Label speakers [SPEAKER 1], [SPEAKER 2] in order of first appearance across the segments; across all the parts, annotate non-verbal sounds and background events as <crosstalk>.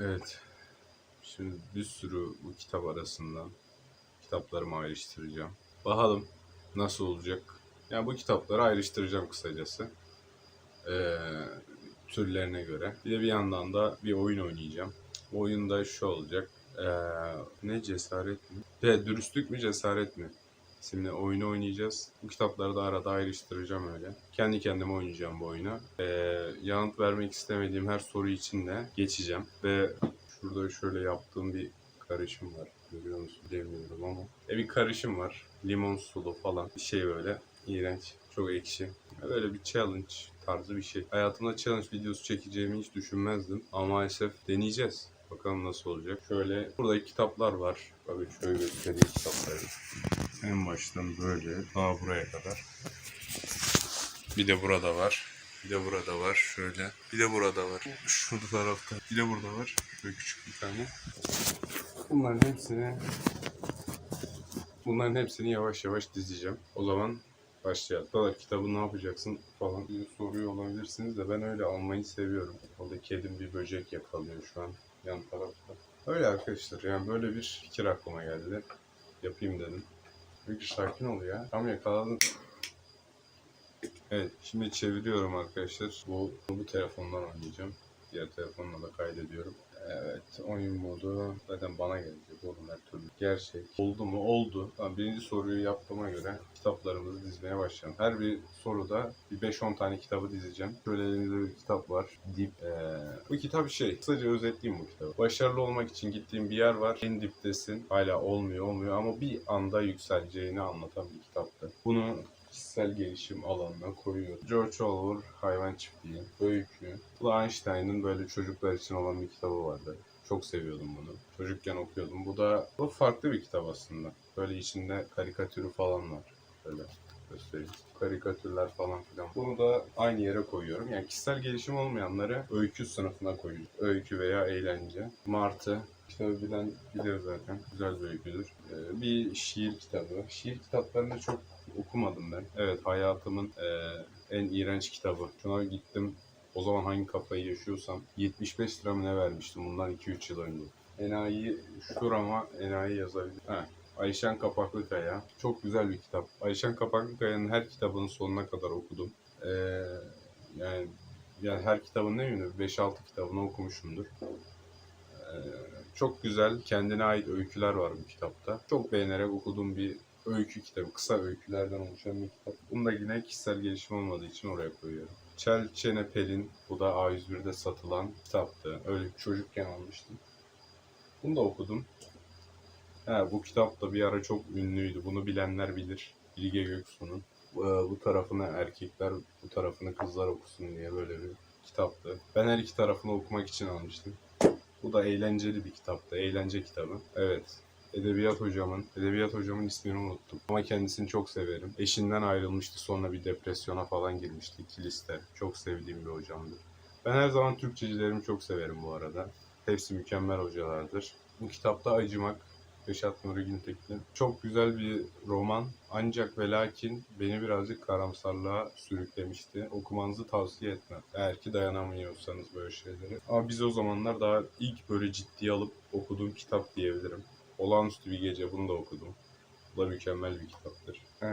[SPEAKER 1] Evet. Şimdi bir sürü bu kitap arasından kitaplarımı ayrıştıracağım. Bakalım nasıl olacak. Yani bu kitapları ayrıştıracağım kısacası. Ee, türlerine göre. Bir de bir yandan da bir oyun oynayacağım. Bu oyunda şu olacak. Ee, ne cesaret mi? De, dürüstlük mü cesaret mi? İsimli oyunu oynayacağız. Bu kitapları da arada ayrıştıracağım öyle. Kendi kendime oynayacağım bu oyunu. Ee, yanıt vermek istemediğim her soru için de geçeceğim. Ve şurada şöyle yaptığım bir karışım var. Görüyor musun? Bilmiyorum ama. E bir karışım var. Limon sulu falan. Bir şey böyle. İğrenç. Çok ekşi. Böyle bir challenge tarzı bir şey. Hayatımda challenge videosu çekeceğimi hiç düşünmezdim. Ama maalesef deneyeceğiz. Bakalım nasıl olacak. Şöyle burada kitaplar var. Bakın şöyle göstereyim kitapları. En baştan böyle daha buraya kadar. Bir de burada var. Bir de burada var. Şöyle. Bir de burada var. Şu tarafta. Bir de burada var. Şöyle küçük bir tane. Bunların hepsini Bunların hepsini yavaş yavaş dizeceğim. O zaman başlayalım. Kadar kitabı ne yapacaksın falan diye soruyor olabilirsiniz de ben öyle almayı seviyorum. Orada kedim bir böcek yakalıyor şu an yan tarafta. Öyle arkadaşlar yani böyle bir fikir aklıma geldi. Yapayım dedim. Peki sakin ol ya. Tam yakaladın. Evet şimdi çeviriyorum arkadaşlar. Bu, bu telefondan oynayacağım. Diğer telefonla da kaydediyorum. Evet oyun modu zaten bana gelecek oğlum her türlü. Gerçek. Oldu mu? Oldu. Tamam, birinci soruyu yaptığıma göre kitaplarımızı dizmeye başlayalım. Her bir soruda bir 5-10 tane kitabı dizeceğim. Şöyle elimizde bir kitap var. Dip. Ee, bu kitap şey. Kısaca özetleyeyim bu kitabı. Başarılı olmak için gittiğin bir yer var. En diptesin. Hala olmuyor olmuyor ama bir anda yükseleceğini anlatan bir kitaptı. Bunu kişisel gelişim alanına koyuyor. George Orwell Hayvan Çiftliği, Öykü. Bu Einstein'ın böyle çocuklar için olan bir kitabı vardı. Çok seviyordum bunu. Çocukken okuyordum. Bu da bu farklı bir kitap aslında. Böyle içinde karikatürü falan var. Böyle göstereyim. Karikatürler falan filan. Bunu da aynı yere koyuyorum. Yani kişisel gelişim olmayanları öykü sınıfına koyuyorum. Öykü veya eğlence. Martı. Kitabı bilen bilir zaten. Güzel bir öyküdür. Ee, bir şiir kitabı. Şiir kitaplarını çok okumadım ben. Evet hayatımın e, en iğrenç kitabı. Şuna gittim. O zaman hangi kafayı yaşıyorsam 75 lira mı ne vermiştim bundan 2-3 yıl önce. Enayi şurama enayi yazabilir. Heh. Ayşen Kapaklıkaya. Çok güzel bir kitap. Ayşen Kapaklıkaya'nın her kitabının sonuna kadar okudum. Ee, yani yani her kitabın ne bileyim 5-6 kitabını okumuşumdur. Ee, çok güzel kendine ait öyküler var bu kitapta. Çok beğenerek okuduğum bir öykü kitabı. Kısa öykülerden oluşan bir kitap. Bunu da yine kişisel gelişim olmadığı için oraya koyuyorum. Çelçene Pelin. Bu da A101'de satılan kitaptı. Öyle çocukken almıştım. Bunu da okudum. He, bu kitap da bir ara çok ünlüydü. Bunu bilenler bilir. Bilge Göksu'nun. Bu, bu tarafını erkekler, bu tarafını kızlar okusun diye böyle bir kitaptı. Ben her iki tarafını okumak için almıştım. Bu da eğlenceli bir kitaptı. Eğlence kitabı. Evet. Edebiyat hocamın, edebiyat hocamın ismini unuttum. Ama kendisini çok severim. Eşinden ayrılmıştı sonra bir depresyona falan girmişti. Kilis'te. Çok sevdiğim bir hocamdır. Ben her zaman Türkçecilerimi çok severim bu arada. Hepsi mükemmel hocalardır. Bu kitapta Acımak, Reşat Nuri Güntekin. Çok güzel bir roman ancak ve lakin beni birazcık karamsarlığa sürüklemişti. Okumanızı tavsiye etmem. Eğer ki dayanamıyorsanız böyle şeylere. Ama biz o zamanlar daha ilk böyle ciddiye alıp okuduğum kitap diyebilirim. Olağanüstü bir gece bunu da okudum. Bu da mükemmel bir kitaptır. Ee,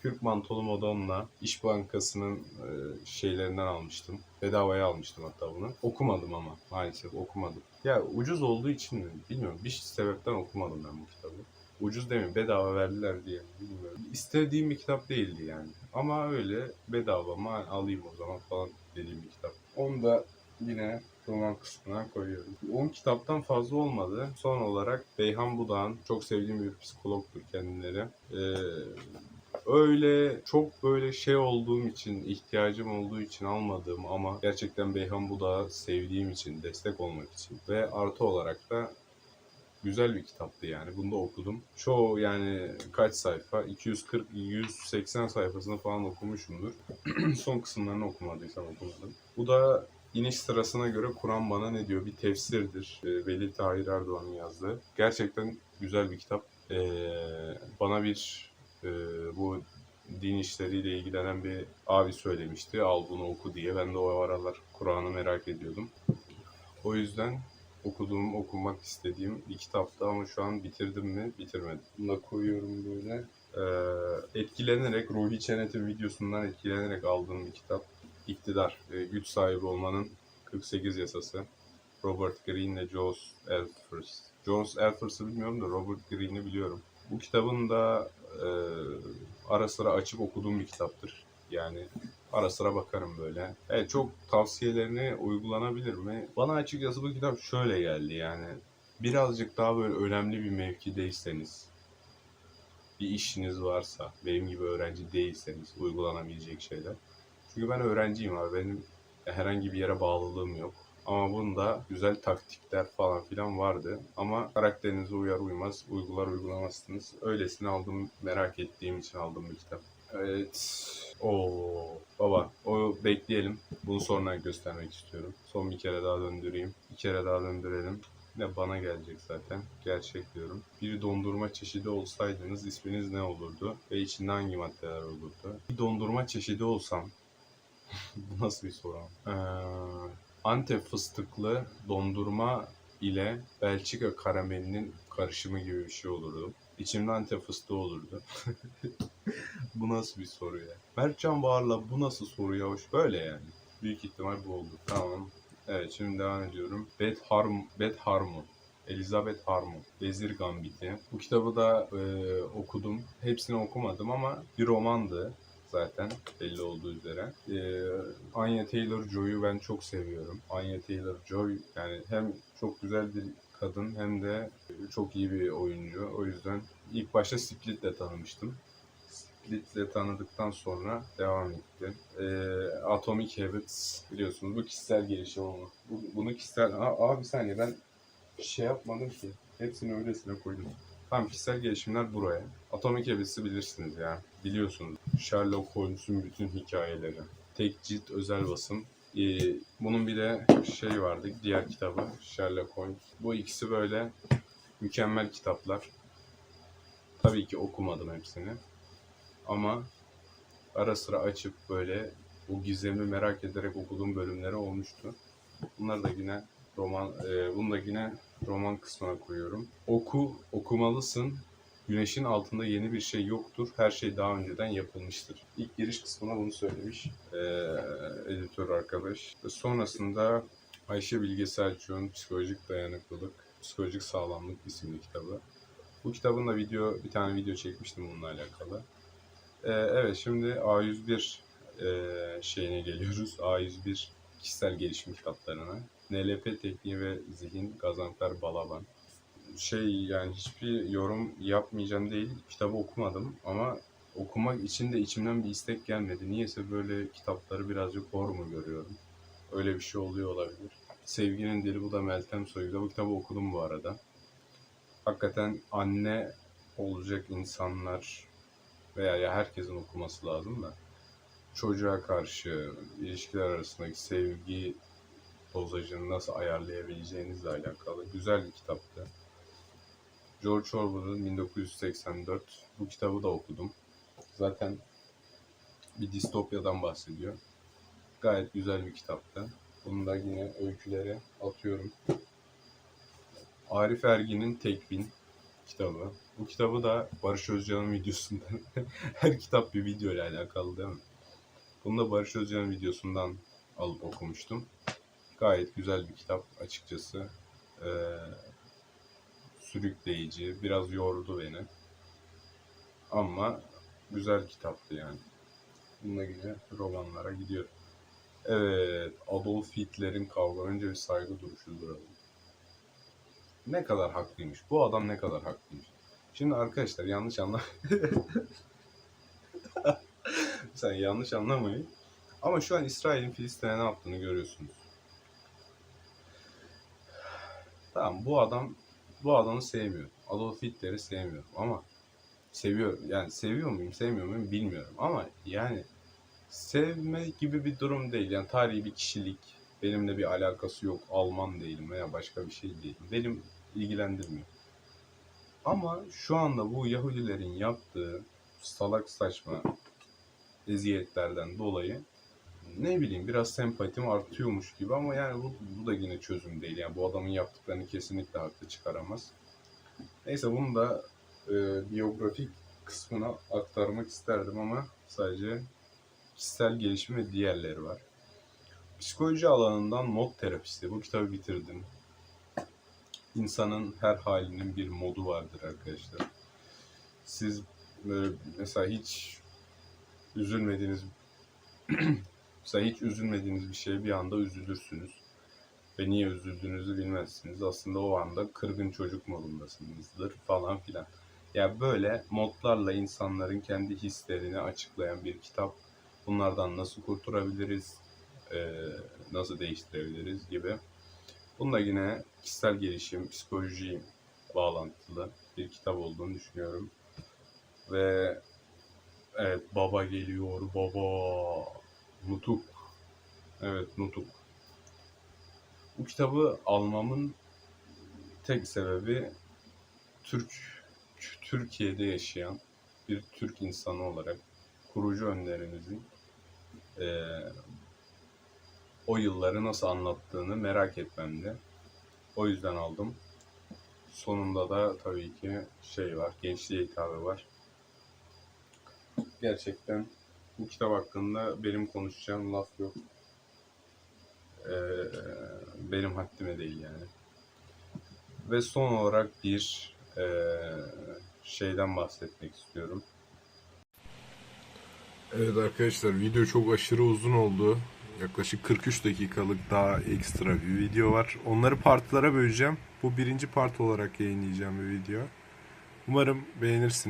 [SPEAKER 1] Kürk Mantolu Madonna İş Bankası'nın e, şeylerinden almıştım. Bedavaya almıştım hatta bunu. Okumadım ama maalesef okumadım. Ya ucuz olduğu için mi bilmiyorum. Bir sebepten okumadım ben bu kitabı. Ucuz demeyeyim bedava verdiler diye bilmiyorum. İstediğim bir kitap değildi yani. Ama öyle bedava mı alayım o zaman falan dediğim bir kitap. Onu da yine roman kısmına koyuyorum. 10 kitaptan fazla olmadı. Son olarak Beyhan Budak'ın çok sevdiğim bir psikologdur kendileri. Ee, öyle çok böyle şey olduğum için, ihtiyacım olduğu için almadığım ama gerçekten Beyhan Budak'ı sevdiğim için, destek olmak için ve artı olarak da güzel bir kitaptı yani. Bunu da okudum. Çoğu yani kaç sayfa? 240-180 sayfasını falan okumuşumdur. <clears throat> Son kısımlarını okumadıysam okumadım. Bu da iniş sırasına göre Kur'an bana ne diyor? Bir tefsirdir. Ee, Veli Tahir Erdoğan'ın yazdığı. Gerçekten güzel bir kitap. Ee, bana bir e, bu din işleriyle ilgilenen bir abi söylemişti. Al bunu oku diye. Ben de o aralar Kur'an'ı merak ediyordum. O yüzden okuduğum, okumak istediğim bir kitaptı ama şu an bitirdim mi? Bitirmedim. Bunu da koyuyorum böyle. Ee, etkilenerek, Ruhi Çenet'in videosundan etkilenerek aldığım bir kitap. İktidar, e, güç sahibi olmanın 48 yasası. Robert Greene ile Jones Elfers. Jones Elfers'ı bilmiyorum da Robert Greene'i biliyorum. Bu kitabın da e, ara sıra açıp okuduğum bir kitaptır. Yani ara sıra bakarım böyle. Evet çok tavsiyelerini uygulanabilir mi? Bana açıkçası bu kitap şöyle geldi yani. Birazcık daha böyle önemli bir mevkideyseniz, bir işiniz varsa, benim gibi öğrenci değilseniz uygulanabilecek şeyler. Çünkü ben öğrenciyim abi. Benim herhangi bir yere bağlılığım yok. Ama bunda güzel taktikler falan filan vardı. Ama karakterinize uyar uymaz, uygular uygulamazsınız. Öylesine aldım, merak ettiğim için aldım bir kitap. Evet. Oo baba o bekleyelim. Bunu sonra göstermek istiyorum. Son bir kere daha döndüreyim. Bir kere daha döndürelim. Ne bana gelecek zaten. Gerçek diyorum. Bir dondurma çeşidi olsaydınız isminiz ne olurdu? Ve içinde hangi maddeler olurdu? Bir dondurma çeşidi olsam bu nasıl bir soru? Ee, Antep fıstıklı dondurma ile Belçika karamelinin karışımı gibi bir şey olurdu. İçimde Antep fıstığı olurdu. <laughs> bu nasıl bir soru ya? Mertcan Bağır'la bu nasıl soru ya? Böyle yani. Büyük ihtimal bu oldu. Tamam. Evet şimdi devam ediyorum. Beth, Harm, Beth Harmon. Elizabeth Harmon. Vezir Gambiti. Bu kitabı da e, okudum. Hepsini okumadım ama bir romandı zaten belli olduğu üzere. Ee, Anya Taylor-Joy'u ben çok seviyorum. Anya Taylor-Joy yani hem çok güzel bir kadın hem de çok iyi bir oyuncu. O yüzden ilk başta Split'le tanımıştım. Split'le tanıdıktan sonra devam etti. Ee, Atomic Habits biliyorsunuz bu kişisel gelişim ama. Bu, bunu kişisel... Aa, abi saniye ben şey yapmadım ki. Hepsini öylesine koydum. Tamam kişisel gelişimler buraya. Atomic Habits'i bilirsiniz ya. Biliyorsunuz. Sherlock Holmes'un bütün hikayeleri. Tek cilt özel basım. Ee, bunun bir de şey vardı. Diğer kitabı. Sherlock Holmes. Bu ikisi böyle mükemmel kitaplar. Tabii ki okumadım hepsini. Ama ara sıra açıp böyle bu gizemi merak ederek okuduğum bölümleri olmuştu. Bunlar da yine roman, e, bunu da yine roman kısmına koyuyorum. Oku, okumalısın. Güneşin altında yeni bir şey yoktur. Her şey daha önceden yapılmıştır. İlk giriş kısmına bunu söylemiş e, editör arkadaş. Ve sonrasında Ayşe Bilge Selçuk'un Psikolojik Dayanıklılık, Psikolojik Sağlamlık isimli kitabı. Bu kitabın da video, bir tane video çekmiştim bununla alakalı. E, evet şimdi A101 e, şeyine geliyoruz. A101 kişisel gelişim kitaplarına. NLP Tekniği ve Zihin Gazanfer Balaban. Şey yani hiçbir yorum yapmayacağım değil. Kitabı okumadım ama okumak için de içimden bir istek gelmedi. Niyeyse böyle kitapları birazcık hor mu görüyorum. Öyle bir şey oluyor olabilir. Sevginin Dili bu da Meltem Soylu'da. Bu kitabı okudum bu arada. Hakikaten anne olacak insanlar veya ya herkesin okuması lazım da çocuğa karşı ilişkiler arasındaki sevgi dozajını nasıl ayarlayabileceğinizle alakalı güzel bir kitaptı. George Orwell'ın 1984 bu kitabı da okudum. Zaten bir distopyadan bahsediyor. Gayet güzel bir kitaptı. Bunu da yine öyküleri atıyorum. Arif Ergin'in Tekvin kitabı. Bu kitabı da Barış Özcan'ın videosundan. <laughs> Her kitap bir video ile alakalı değil mi? Bunu da Barış Özcan'ın videosundan alıp okumuştum. Gayet güzel bir kitap açıkçası. Ee, sürükleyici, biraz yordu beni. Ama güzel kitaptı yani. Bununla yine romanlara gidiyor. Evet, Adolf Hitler'in kavga önce bir saygı duruşu duralım. Ne kadar haklıymış. Bu adam ne kadar haklıymış. Şimdi arkadaşlar yanlış anla. <laughs> Sen yanlış anlamayın. Ama şu an İsrail'in Filistin'e ne yaptığını görüyorsunuz. Tamam bu adam bu adamı sevmiyor. Adolf Hitler'i sevmiyorum ama seviyorum. Yani seviyor muyum, sevmiyor muyum bilmiyorum ama yani sevme gibi bir durum değil. Yani tarihi bir kişilik benimle bir alakası yok. Alman değilim veya başka bir şey değilim. Benim ilgilendirmiyor. Ama şu anda bu Yahudilerin yaptığı salak saçma eziyetlerden dolayı ne bileyim biraz sempatim artıyormuş gibi ama yani bu, bu da yine çözüm değil. Yani bu adamın yaptıklarını kesinlikle haklı çıkaramaz. Neyse bunu da e, biyografik kısmına aktarmak isterdim ama sadece kişisel gelişim ve diğerleri var. Psikoloji alanından mod terapisti. Bu kitabı bitirdim. İnsanın her halinin bir modu vardır arkadaşlar. Siz böyle mesela hiç üzülmediğiniz <clears throat> mesela hiç üzülmediğiniz bir şeye bir anda üzülürsünüz. Ve niye üzüldüğünüzü bilmezsiniz. Aslında o anda kırgın çocuk modundasınızdır falan filan. Ya böyle modlarla insanların kendi hislerini açıklayan bir kitap. Bunlardan nasıl kurtulabiliriz, eee, nasıl değiştirebiliriz gibi. Bunda yine kişisel gelişim, psikoloji bağlantılı bir kitap olduğunu düşünüyorum. Ve evet baba geliyor baba. Nutuk. Evet Nutuk. Bu kitabı almamın tek sebebi Türk Türkiye'de yaşayan bir Türk insanı olarak kurucu önderimizin eee, o yılları nasıl anlattığını merak etmemdi. O yüzden aldım. Sonunda da tabii ki şey var, gençliğe hitabı var. Gerçekten bu kitap hakkında benim konuşacağım laf yok. Ee, benim haddime değil yani. Ve son olarak bir ee, şeyden bahsetmek istiyorum.
[SPEAKER 2] Evet arkadaşlar video çok aşırı uzun oldu. Yaklaşık 43 dakikalık daha ekstra bir video var. Onları partlara böleceğim. Bu birinci part olarak yayınlayacağım bir video. Umarım beğenirsiniz.